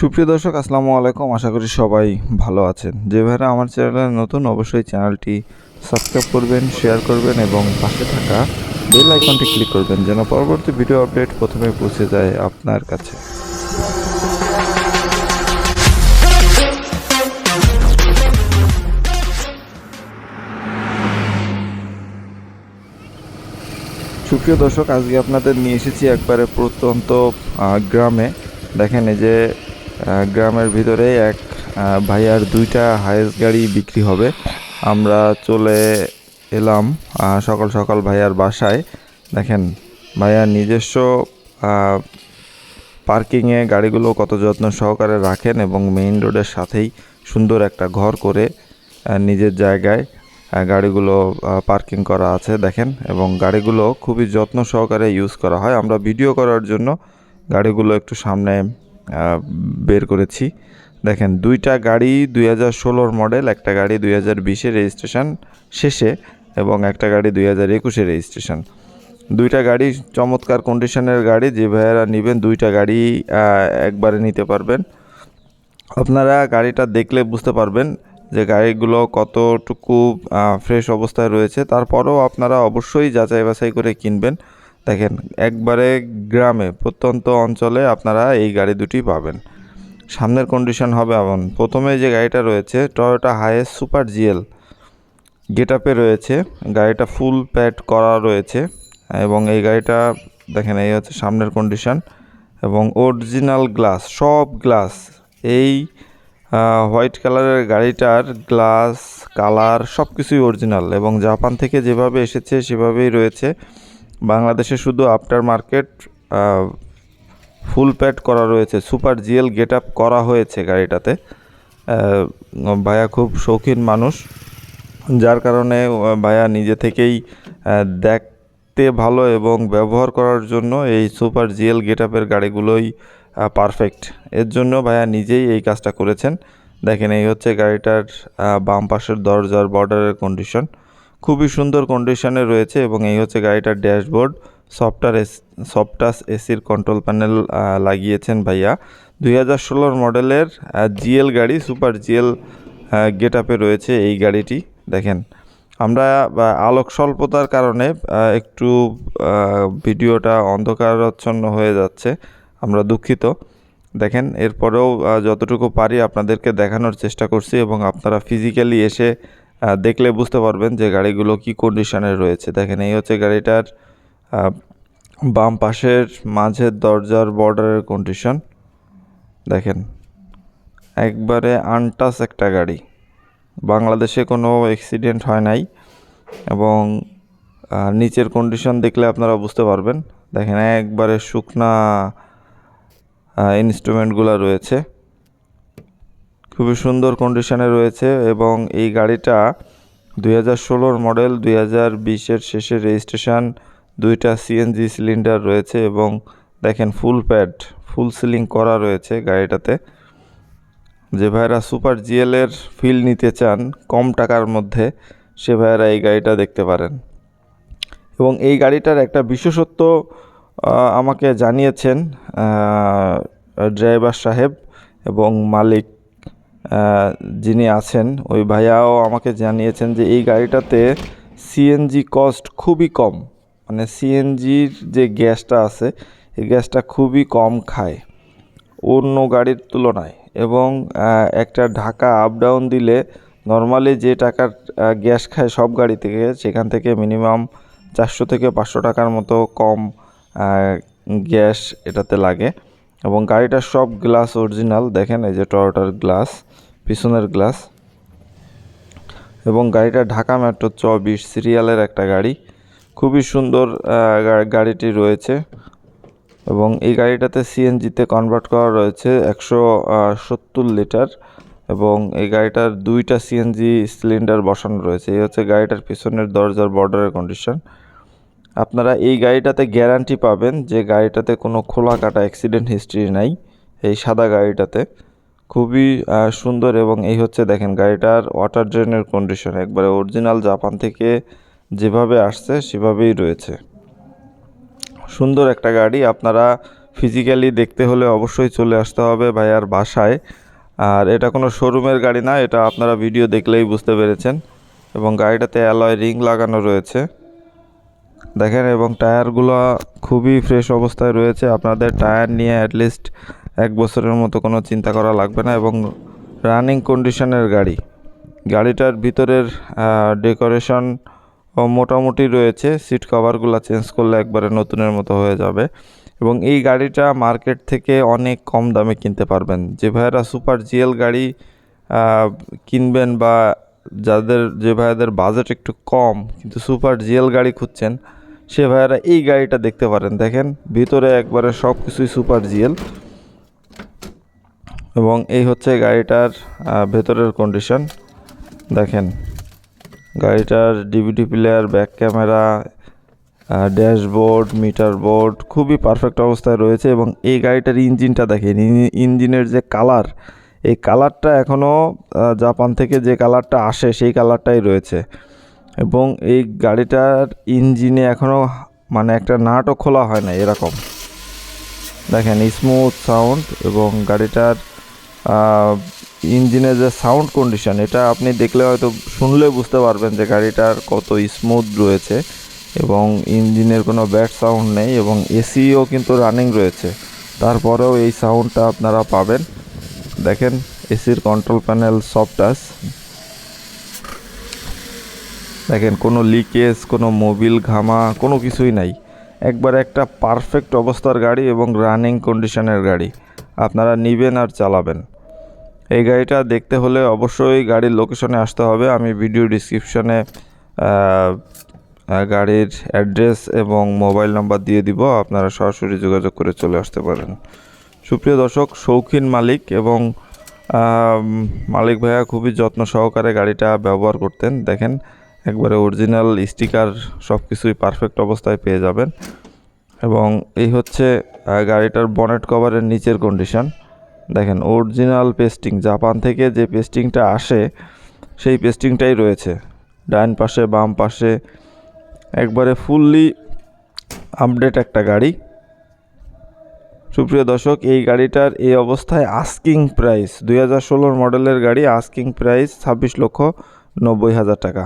সুপ্রিয় দর্শক, আসসালামু আলাইকুম। আশা করি সবাই ভালো আছেন। যে ভাইরা আমার চ্যানেলে নতুন, অবশ্যই চ্যানেলটি সাবস্ক্রাইব করবেন, শেয়ার করবেন এবং পাশে থাকা বেল আইকনটি ক্লিক করবেন যেন পরবর্তী ভিডিও আপডেট প্রথমে পৌঁছে যায় আপনার কাছে। সুপ্রিয় দর্শক, আজকে আপনাদের নিয়ে এসেছি একবারে প্রত্যন্ত গ্রামে। দেখেন এই যে গ্রামের ভিতরে এক ভাইয়ার দুইটা হায়েস গাড়ি বিক্রি হবে। আমরা চলে এলাম সকাল সকাল ভাইয়ার বাসায়। দেখেন ভাইয়ার নিজস্ব পার্কিংয়ে গাড়িগুলো কত যত্ন সহকারে রাখেন এবং মেইন রোডের সাথেই সুন্দর একটা ঘর করে নিজের জায়গায় গাড়িগুলো পার্কিং করা আছে, দেখেন। এবং গাড়িগুলো খুবই যত্ন সহকারে ইউজ করা হয়। আমরা ভিডিও করার জন্য গাড়িগুলো একটু সামনে বের করেছি। দেখেন, দুইটা গাড়ি দুই হাজার ষোলোর মডেল একটা গাড়ি দুই হাজার বিশের রেজিস্ট্রেশন শেষে এবং একটা গাড়ি দুই হাজার একুশের রেজিস্ট্রেশন দুইটা গাড়ি চমৎকার কন্ডিশনের গাড়ি, যে ভাইয়েরা নেবেন দুইটা গাড়ি একবারে নিতে পারবেন। আপনারা গাড়িটা দেখলে বুঝতে পারবেন যে গাড়িগুলো কতটুকু ফ্রেশ অবস্থায় রয়েছে। তারপরেও আপনারা অবশ্যই যাচাই বাছাই করে কিনবেন। দেখেন, একবারে গ্রামে, প্রত্যন্ত অঞ্চলে আপনারা এই গাড়ি দুটি পাবেন। সামনের কন্ডিশন হবে এমন। প্রথমে যে গাড়িটা রয়েছে টয়োটা হাইয়েস্ট সুপার জিএল গেট আপে রয়েছে। গাড়িটা ফুল প্যাড করা রয়েছে এবং এই গাড়িটা, দেখেন, এই হচ্ছে সামনের কন্ডিশন এবং অরিজিনাল গ্লাস সব গ্লাস এই হোয়াইট কালারের গাড়িটার গ্লাস কালার সব কিছুই অরিজিনাল এবং জাপান থেকে যেভাবে এসেছে, সেভাবেই রয়েছে। বাংলাদেশে শুধু আফটার মার্কেট ফুল প্যাড করা রয়েছে সুপার জিএল গেট আপ করা হয়েছে গাড়িটাতে। ভাইয়া খুব শৌখিন মানুষ, যার কারণে ভাইয়া নিজে থেকেই দেখতে ভালো এবং ব্যবহার করার জন্য এই সুপার জিএল গেট আপের গাড়িগুলোই পারফেক্ট এর জন্য ভাইয়া নিজেই এই কাজটা করেছেন। দেখেন, এই হচ্ছে গাড়িটার বাম পাশের দরজার বর্ডারের কন্ডিশন খুবই সুন্দর কন্ডিশনে রয়েছে এবং এই হচ্ছে গাড়িটার ড্যাশবোর্ড সফটার এস সফটাস এসির কন্ট্রোল প্যানেল লাগিয়েছেন ভাইয়া। দুই হাজার ষোলোর মডেলের জিএল গাড়ি সুপার জিএল গেট আপে রয়েছে এই গাড়িটি, দেখেন। আমরা আলোক স্বল্পতার কারণে একটু ভিডিওটা অন্ধকারাচ্ছন্ন হয়ে যাচ্ছে, আমরা দুঃখিত। দেখেন, এরপরেও যতটুকু পারি আপনাদেরকে দেখানোর চেষ্টা করছি এবং আপনারা ফিজিক্যালি এসে দেখলে বুঝতে পারবেন যে গাড়িগুলো কি কন্ডিশনে রয়েছে। দেখেন, এই হচ্ছে গাড়িটার বাম পাশের মাঝের দরজার বর্ডারের কন্ডিশন দেখেন, একবারে আনটাস একটা গাড়ি। বাংলাদেশে কোনো অ্যাক্সিডেন্ট হয় নাই এবং নিচের কন্ডিশন দেখলে আপনারা বুঝতে পারবেন। দেখেন, একবারে শুকনা ইনস্ট্রুমেন্টগুলো রয়েছে। খুবই সুন্দর কন্ডিশনে রয়েছে এবং এই গাড়িটা দুই হাজার ষোলোর মডেল দুই হাজার বিশের শেষে রেজিস্ট্রেশন দুইটা সিএনজি সিলিন্ডার রয়েছে এবং দেখেন ফুল প্যাড ফুল সিলিং করা রয়েছে গাড়িটাতে। যে ভাইরা সুপার জিএলের ফিল নিতে চান, কম টাকার মধ্যে সে ভাইয়েরা এই গাড়িটা দেখতে পারেন। এবং এই গাড়িটার একটা বিশেষত্ব আমাকে জানিয়েছেন ড্রাইভার সাহেব এবং মালিক। যিনি আছেন, ওই ভাইয়াও আমাকে জানিয়েছেন যে এই গাড়িটাতে সিএনজি কস্ট খুবই কম। মানে সিএনজির যে গ্যাসটা আছে, এই গ্যাসটা খুবই কম খায়, অন্য গাড়ির তুলনায়। এবং একটা ঢাকা আপ ডাউন দিলে নর্মালি যে টাকার গ্যাস খায় সব গাড়ি থেকে, সেখান থেকে মিনিমাম চারশো থেকে পাঁচশো টাকার মতো কম গ্যাস এটাতে লাগে। এবং গাড়িটার সব গ্লাস অরিজিনাল, দেখেন এই যে টয়োটার গ্লাস, পিছনের গ্লাস। এবং গাড়িটা ঢাকা মেট্রো চব্বিশ সিরিয়ালের একটা গাড়ি। খুবই সুন্দর গাড়িটি রয়েছে। এবং এই গাড়িটাতে সিএনজিতে কনভার্ট করা রয়েছে একশো সত্তর লিটার। এবং এই গাড়িটার দুইটা সিএনজি সিলিন্ডার বসানো রয়েছে। এই হচ্ছে গাড়িটার পিছনের দরজার বর্ডারের কন্ডিশন আপনারা এই গাড়িটাতে গ্যারান্টি পাবেন যে গাড়িটাতে কোনো খোলা কাটা অ্যাক্সিডেন্ট হিস্ট্রি নাই, এই সাদা গাড়িটাতে। খুবই সুন্দর এবং এই হচ্ছে দেখেন গাড়িটার ওয়াটার ড্রেনের কন্ডিশন একবারে অরিজিনাল জাপান থেকে যেভাবে আসছে, সেভাবেই রয়েছে। সুন্দর একটা গাড়ি, আপনারা ফিজিক্যালি দেখতে হলে অবশ্যই চলে আসতে হবে ভাইয়ার বাসায়। আর এটা কোনো শোরুমের গাড়ি না, এটা আপনারা ভিডিও দেখলেই বুঝতে পেরেছেন। এবং গাড়িটাতে অ্যালয় রিং লাগানো রয়েছে। দেখেন, এবং টায়ারগুলো খুবই ফ্রেশ অবস্থায় রয়েছে। আপনাদের টায়ার নিয়ে অ্যাটলিস্ট এক বছরের মতো কোনো চিন্তা করা লাগবে না, এবং রানিং কন্ডিশনের গাড়ি। গাড়িটার ভিতরের ডেকোরেশন মোটামুটি রয়েছে। সিট কভারগুলো চেঞ্জ করলে একবারে নতুনের মতো হয়ে যাবে। এবং এই গাড়িটা মার্কেট থেকে অনেক কম দামে কিনতে পারবেন। যে ভাইয়েরা সুপার জিএল গাড়ি কিনবেন বা যাদের, যে ভাইয়াদের বাজেট একটু কম, কিন্তু সুপার জিএল গাড়ি খুঁজছেন, সে ভাইয়ারা এই গাড়িটা দেখতে পারেন। দেখেন, ভিতরে একবারে সব কিছুই সুপার জিএল এবং এই হচ্ছে গাড়িটার ভেতরের কন্ডিশন দেখেন, গাড়িটার DVD player back camera dashboard meter board খুবই পারফেক্ট অবস্থায় রয়েছে এবং এই গাড়িটার ইঞ্জিনটা দেখেন ইঞ্জি- ইঞ্জিনের যে কালার এই কালারটা এখনও জাপান থেকে যে কালারটা আসে সেই কালারটাই রয়েছে। এবং এই গাড়িটার ইঞ্জিনে এখনও মানে একটা নাটও খোলা হয় না এরকম। দেখেন স্মুথ সাউন্ড এবং গাড়িটার ইঞ্জিনের যে সাউন্ড কন্ডিশন এটা আপনি দেখলে হয়তো শুনলে বুঝতে পারবেন যে গাড়িটার কত স্মুথ রয়েছে এবং ইঞ্জিনের কোনো ব্যাড সাউন্ড নেই এবং এসিও কিন্তু রানিং রয়েছে। তারপরেও এই সাউন্ডটা আপনারা পাবেন। দেখেন এসির কন্ট্রোল প্যানেল সফট টাচ দেখেন, কোনো লিকেজ কোনো মোবিল ঘামা, কোনো কিছুই নাই। একবার একটা পারফেক্ট অবস্থার গাড়ি এবং রানিং কন্ডিশনের গাড়ি। আপনারা নেবেন আর চালাবেন। এই গাড়িটা দেখতে হলে অবশ্যই গাড়ির লোকেশনে আসতে হবে। আমি ভিডিও ডিসক্রিপশনে গাড়ির অ্যাড্রেস এবং মোবাইল নাম্বার দিয়ে দিব। আপনারা সরাসরি যোগাযোগ করে চলে আসতে পারেন। সুপ্রিয় দর্শক, শৌখিন মালিক এবং মালিক ভাইয়া খুবই যত্ন সহকারে গাড়িটা ব্যবহার করতেন। দেখেন, একবারে অরিজিনাল স্টিকার সব কিছুই পারফেক্ট অবস্থায় পেয়ে যাবেন। এবং এই হচ্ছে গাড়িটার বনেট কভারের নিচের কন্ডিশন দেখেন অরিজিনাল পেস্টিং জাপান থেকে যে পেস্টিংটা আসে, সেই পেস্টিংটাই রয়েছে। ডান পাশে, বাম পাশে, একবারে ফুললি আপডেট একটা গাড়ি। সুপ্রিয় দর্শক, এই গাড়িটার এই অবস্থায় আস্কিং প্রাইস দুই মডেলের গাড়ি আস্কিং প্রাইস ছাব্বিশ লক্ষ নব্বই হাজার টাকা।